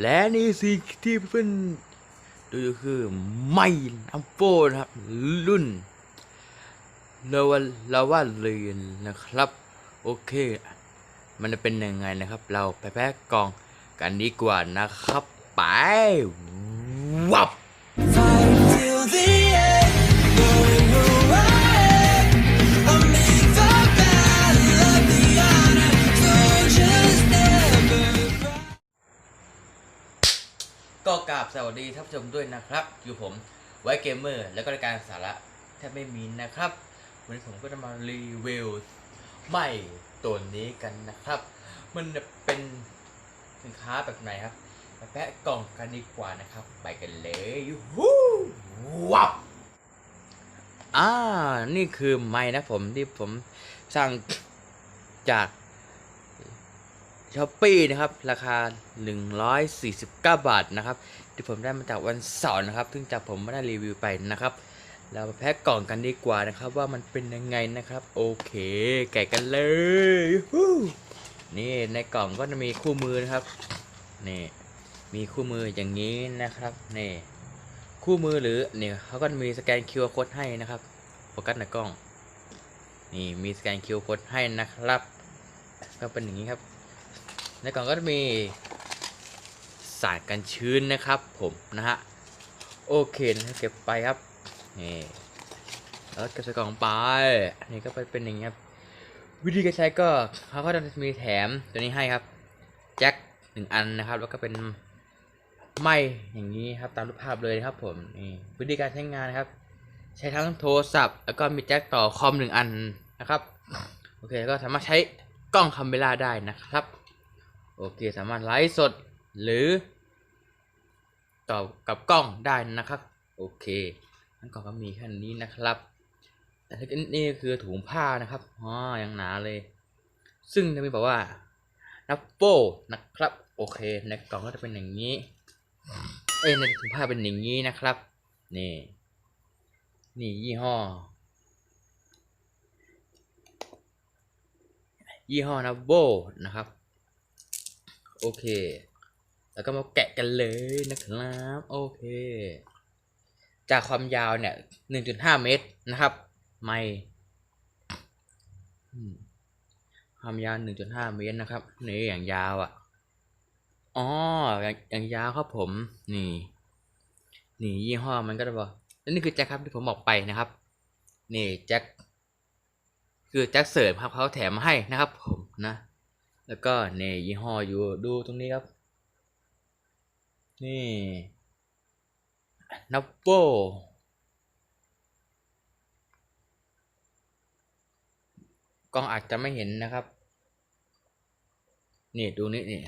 และนี่สิ่งที่เพื่อนดูคือไม่อัมโฟนะครับ รุ่นลาวาลาวาเรียนนะครับ โอเค มันจะเป็นยังไงนะครับ เราไปแพ็กกล่องกันดีกว่านะครับ ไปวับ วัสดีท่านผู้ชมด้วยนะครับ อยู่ผมไว้เกมเมอร์ แล้วก็รายการสาระแทบไม่มีนะครับ วันนี้ผมก็จะมารีวิวไม่ตัวนี้กันนะครับ มันเป็นสินค้าแบบไหนครับแปะกล่องกันดีกว่านะครับ ไปกันเลยยูฮูวับอ่า นี่คือไม้นะผมที่ผมสั่งจาก ช้อปปี้นะครับ ราคา 149 บาทนะครับ ที่ผมได้มาจากวันเสาร์นะครับ ซึ่งจากผมไม่ได้รีวิวไปนะครับ เราแพ็กกล่องกันดีกว่านะครับ ว่ามันเป็นยังไงนะครับ โอเค แกะกันเลยนี่ในกล่องก็จะมีคู่มือนะครับนี่มีคู่มืออย่างนี้นะครับนี่คู่มือหรือเนี่ยเขาก็มีสแกน QR code ให้นะครับโฟกัสในกล้อง นี่มีสแกน QR code ให้นะครับ ก็เป็นอย่างนี้ครับ ในกล่องก็จะมีสารกันชื้นนะครับผมนะฮะโอเคนะเก็บไปครับนี่แล้วเก็บใส่กล่องไปนี่ก็เป็นอย่างนี้ครับวิธีการใช้ก็เขาก็จะมีแถมตัวนี้ให้ครับแจ็คหนึ่งอันนะครับ แล้วก็เป็นไม้อย่างนี้ครับตามรูปภาพเลยครับผมนี่วิธีการใช้งานนะครับ ใช้ทั้งโทรศัพท์ แล้วก็มีแจ็คต่อคอมหนึ่งอันนะครับโอเคก็สามารถใช้กล้องคาเมล่าได้นะครับ โอเค สามารถไลฟ์สดหรือต่อกับกล้องได้นะครับ โอเคทั้งกล่องก็มีแค่นี้นะครับ แต่ที่นี่คือถุงผ้านะครับอ๋อยังหนาเลย ซึ่งจะมีบอกว่านับโป้นะครับ โอเคในกล่องก็จะเป็นอย่างนี้ เอ้ในถุงผ้าเป็นอย่างนี้นะครับ นี่ นี่ยี่ห้อ ยี่ห้อนับโบนะครับ โอเค แล้วก็มาแกะกันเลยนะครับ โอเค จากความยาวเนี่ย1.5เมตรนะครับ ไม่ความยาว1.5เมตรนะครับนี่อย่างยาวอะ่ะอ๋ออย่างอย่างยาวครับผม นี่ นี่ยี่ห้อมันก็จะบอกและนี่คือแจ็คครับที่ผมบอกไปนะครับ นี่แจ็คคือแจ็คเสริมครับเขาแถมมาให้นะครับ ผมนะ แล้วก็ในยี่ห้ออยู่ดูตรงนี้ครับ นี่นับโปกล้องอาจจะไม่เห็นนะครับ นี่ดูนี่นี่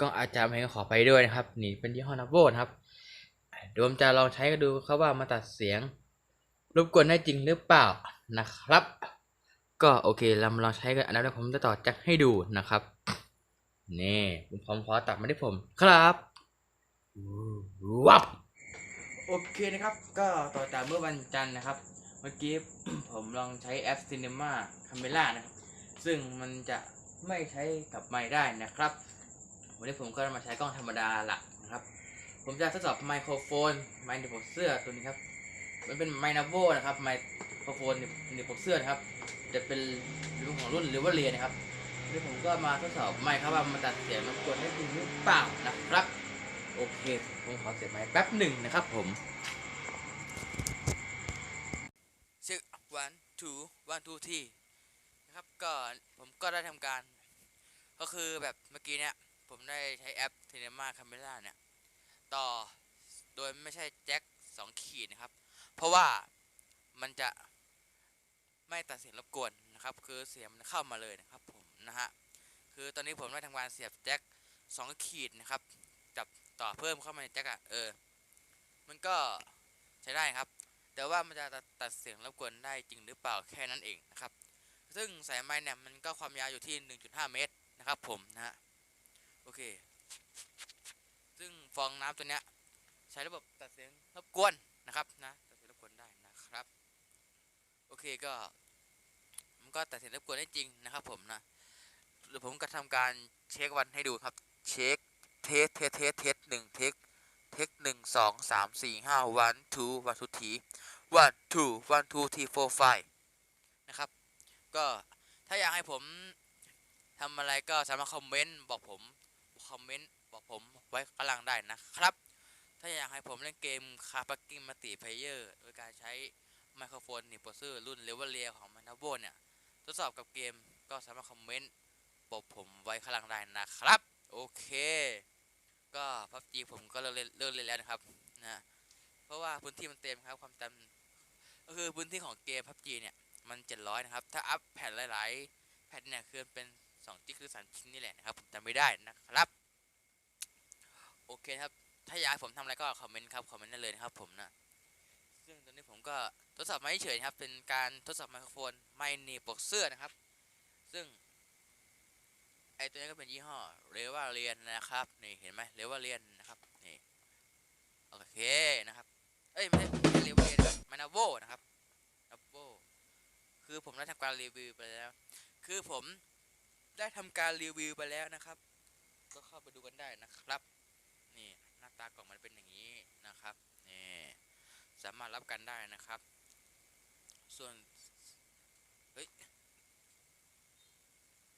กล้องอาจจะไม่ขอไปด้วยนะครับ นี่เป็นยี่ห้อนับโบนะครับเดี๋ยวมจะลองใช้กันดูครับว่ามาตัดเสียงรบกวนได้จริงหรือเปล่านะครับ ก็โอเคเรามาลองใช้กันอันนั้นผมจะต่อจ็คให้ดูนะครับนี่ผมพร้อมขอตัดมาที่ผมครับวับโอเคนะครับ ก็ต่อจากเมื่อวันจันทร์นะครับ เมื่อกี้ผมลองใช้แอป Cinema Camera นะครับ ซึ่งมันจะไม่ใช้กับไมค์ได้นะครับ วันนี้ผมก็มาใช้กล้องธรรมดาหลักนะครับ ผมจะทดสอบไมโครโฟนไมค์ในปกเสื้อตัวนี้ครับ มันเป็นไมนาโวนะครับไม โครโฟนในปกเสื้อนะครับ จะเป็นรุ่นของรุ่นหรือว่าเรียนะครับนี่ผมก็มาทดสอบไมค์ครับว่ามันตัดเสียงมันกดได้จริงหรือเปล่านะครับ โอเคผมขอเสียบไมค์แป๊บหนึ่งนะครับผมเช็ค one two one two three นะครับก็ผมก็ได้ทำการ ก็คือแบบเมื่อกี้เนี่ย ผมได้ใช้แอป Cinema Camera เนี่ย ต่อโดยไม่ใช่แจ็คสองขีดนะครับ เพราะว่ามันจะ ไม่ตัดเสียงรบกวนนะครับ คือเสียงมันเข้ามาเลยนะครับผมนะฮะคือตอนนี้ผมได้ทำการเสียบแจ็คสองขีดนะครับจับต่อเพิ่มเข้ามาในแจ็คอะเออ มันก็ใช้ได้ครับ แต่ว่ามันจะตัดตัดเสียงรบกวนได้จริงหรือเปล่าแค่นั้นเองนะครับ ซึ่งสายไม้เนี่ยมันก็ความยาวอยู่ที่ 1.5 เมตรนะครับ ผมนะฮะโอเค ซึ่งฟองน้ำตัวเนี้ยใช้ระบบตัดเสียงรบกวนนะครับนะตัดเสียงรบกวนได้นะครับ โอเคก็ ก็ตัดเสียงรบกวนได้จริงนะครับผมนะเดี๋ยวผมก็ทำการเช็ควันให้ดูครับ เช็คเทสเทสเทสเทสหนึ่งเทคเทคหนึ่งสองสามสี่ห้าวันทูวันทูทีวันทูวันทูทีโฟไฟนะครับ ก็ถ้าอยากให้ผมทำอะไรก็สามารถคอมเมนต์บอกผมคอมเมนต์บอกผมไว้ข้าล่างได้นะครับ ถ้าอยากให้ผมเล่นเกมคาปักกิ้งมัลติเพเยอร์โดยการใช้ไมโครโฟนนิโปเซอร์รุ่นเลเวลเลียของมันทับโบเนี่ย ทดสอบกับเกมก็สามารถคอมเมนต์บอกผมไว้ข้างล่างได้นะครับ โอเค ก็พับจีผมก็เลิกเล่นเลิกเล่นแล้วนะครับนะเพราะว่าพื้นที่มันเต็มครับความจำก็คือพื้นที่ของเกมพับจีเนี่ยมัน 700 นะครับ ถ้าอัพแผ่นหลาย ๆ แผ่นเนี่ยคือเป็น2ที่คือ3ชิ้นนี่แหละนะครับผมจำไม่ได้นะครับ โอเคครับ ถ้าอยากผมทำอะไรก็คอมเมนต์ครับ คอมเมนต์ได้เลยนะครับผมนะ ซึ่งตอนนี้ผมก็ ทดสอบไมาเฉยครับ เป็นการทดสอบไมโครโฟนไม่หนีบปกเสื้อนะครับ ซึ่งไอตัวนี้ก็เป็นยี่ห้อเรว่าเรียนนะครับนี่เห็นไหมเรว่าเรียนนะครับนี่โอเคนะครับเอ้ยไม่ใช่เรว่าเรียนแบบมานาโวนะครับนาโวคือผมได้ทำการรีวิวไปแล้ว คือผมได้ทำการรีวิวไปแล้วนะครับ ก็เข้าไปดูกันได้นะครับนี่หน้าตากล่องมันเป็นอย่างนี้นะครับนี่สามารถรับกันได้นะครับ ส่วน เฮ้ย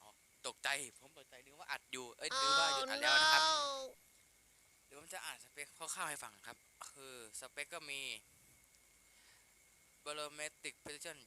อ๋อตกใจ ผมตกใจนึกว่าอัดอยู่ เอ้ยนึกว่าหยุดอัดแล้วนะครับเดี๋ยวผมจะอ่านสเปคคร่าวๆให้ฟังครับ คือสเปคก็มี barometric precision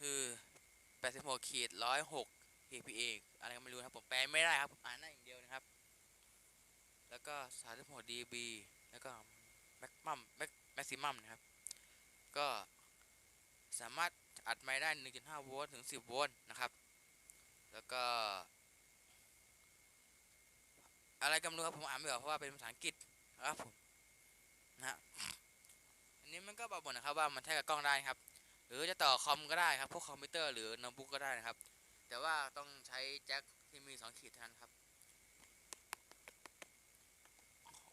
คือ 86ขีด106 kPa อะไรก็ไม่รู้นะครับ ผมแปลไม่ได้ครับ ผมอ่านได้อย่างเดียวนะครับ แล้วก็ 36 dB แล้วก็ maximum maximum นะครับ ก็ สามารถอัดไม้ได้ 1.5 โวลต์ถึง 10 โวลต์นะครับ แล้วก็ อะไรก็ไม่รู้ครับผมอ่านไม่ออกเพราะว่าเป็นภาษาอังกฤษนะครับผมนะฮะอันนี้มันก็บอกหมดนะครับว่ามันใช้กับกล้องได้ครับ หรือจะต่อคอมก็ได้ครับพวกคอมพิวเตอร์หรือโน้ตบุ๊กก็ได้นะครับ แต่ว่าต้องใช้แจ็คที่มี 2 ขีดเท่านั้นครับ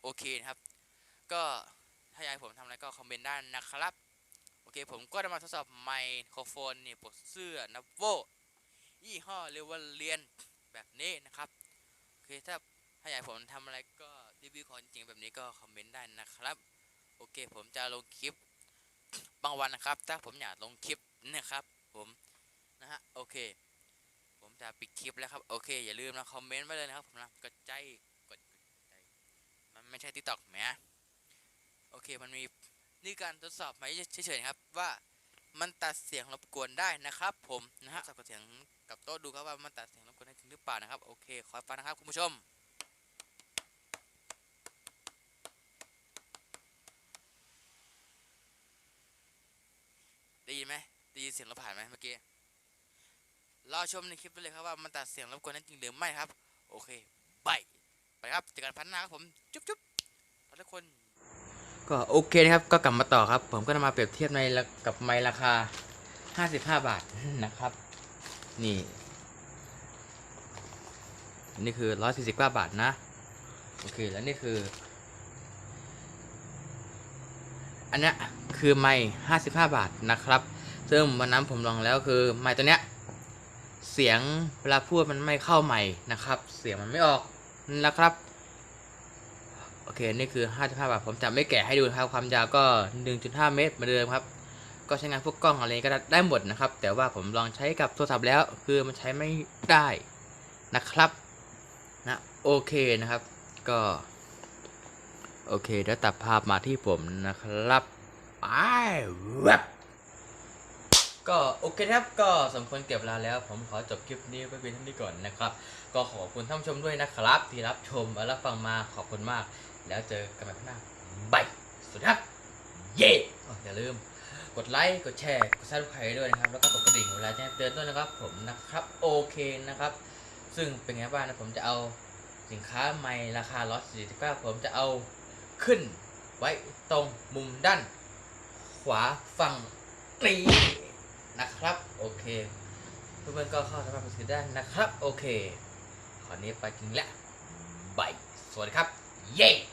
โอเคนะครับ ก็ถ้าอยากผมทำอะไรก็คอมเมนต์ได้นะครับ เคผมก็จะมาทดสอบไมโครโฟนนี่ปกเสื้อนับโวยี่ห้อเรเวลเลียนแบบนี้นะครับโอเคถ้าถ้าอยากผมทำอะไรก็รีวิวของจริงแบบนี้ก็คอมเมนต์ได้นะครับโอเคผมจะลงคลิปบางวันนะครับ ถ้าผมอยากลงคลิปนะครับผมนะฮะโอเค ผมจะปิดคลิปแล้วครับโอเค อย่าลืมนะคอมเมนต์ไว้เลยนะครับผมนะกดใจกดใจมันไม่ใช่ทิกตอกแหมโอเคมันมี นี่การทดสอบมาเฉยๆครับว่ามันตัดเสียงรบกวนได้นะครับ ผมนะฮะทดสอบกับเสียงกับโต๊ะดูครับว่ามันตัดเสียงรบกวนได้จริงหรือเปล่านะครับโอเคขอฟังนะครับคุณผู้ชมได้ยินไหมได้ยินเสียงเราผ่านไหมเมื่อกี้รอชมในคลิปไปเลยครับว่ามันตัดเสียงรบกวนนั้นจริงหรือไม่ครับ โอเคบายไปครับเจอกันพันหน้าครับผม จุ๊บจุ๊บทุกคน ก็โอเคนะครับก็กลับมาต่อครับ ผมก็จะมาเปรียบเทียบในกับไมล์ราคา 55 บาทนะครับ นี่ นี่คือ 149 บาทนะ โอเค แล้วนี่คือ อันนี้คือไม้ห้าสิบห้าบาทนะครับ ซึ่งวันนั้นผมลองแล้วคือไม้ตัวเนี้ย เสียงเวลาพูดมันไม่เข้าใหม่นะครับ เสียงมันไม่ออกนะครับ เค นี่คือ 55 บาท ผมจะไม่แกะให้ดูนะครับ ความยาวก็ 1.5 เมตรเหมือนเดิมครับ ก็ใช้งานพวกกล้องอะไรก็ได้หมดนะครับ แต่ว่าผมลองใช้กับโทรศัพท์แล้ว คือมันใช้ไม่ได้นะครับ นะ โอเคนะครับ ก็ โอเค เดี๋ยวตัดภาพมาที่ผมนะครับไปแวบก็โอเคครับก็สมควรเก็บเวลาแล้ว ผมขอจบคลิปนี้ไปเพียงเท่านี้ก่อนนะครับ ก็ขอบคุณท่านผู้ชมด้วยนะครับ ที่รับชมและรับฟังมาขอบคุณมาก แล้วเจอกันใหม่ครั้งหน้าบายสวัสดีครับ เย้อ๋ออย่าลืม กดไลค์ กดแชร์ กดซับสไครต์ด้วยนะครับ แล้วก็กดกระดิ่งเวลาแจ้งเตือนด้วยนะครับ ผมนะครับ โอเคนะครับ ซึ่งเป็นไงบ้างนะ ผมจะเอาสินค้าใหม่ราคา149ผมจะเอาขึ้นไว้ตรงมุมด้าน ขวาฝั่งนี้นะครับ โอเคเพื่อนๆก็เข้าสามารถไปซื้อได้นะครับ โอเค ขอนี้ไปจริงแล้วบายสวัสดีครับ เย้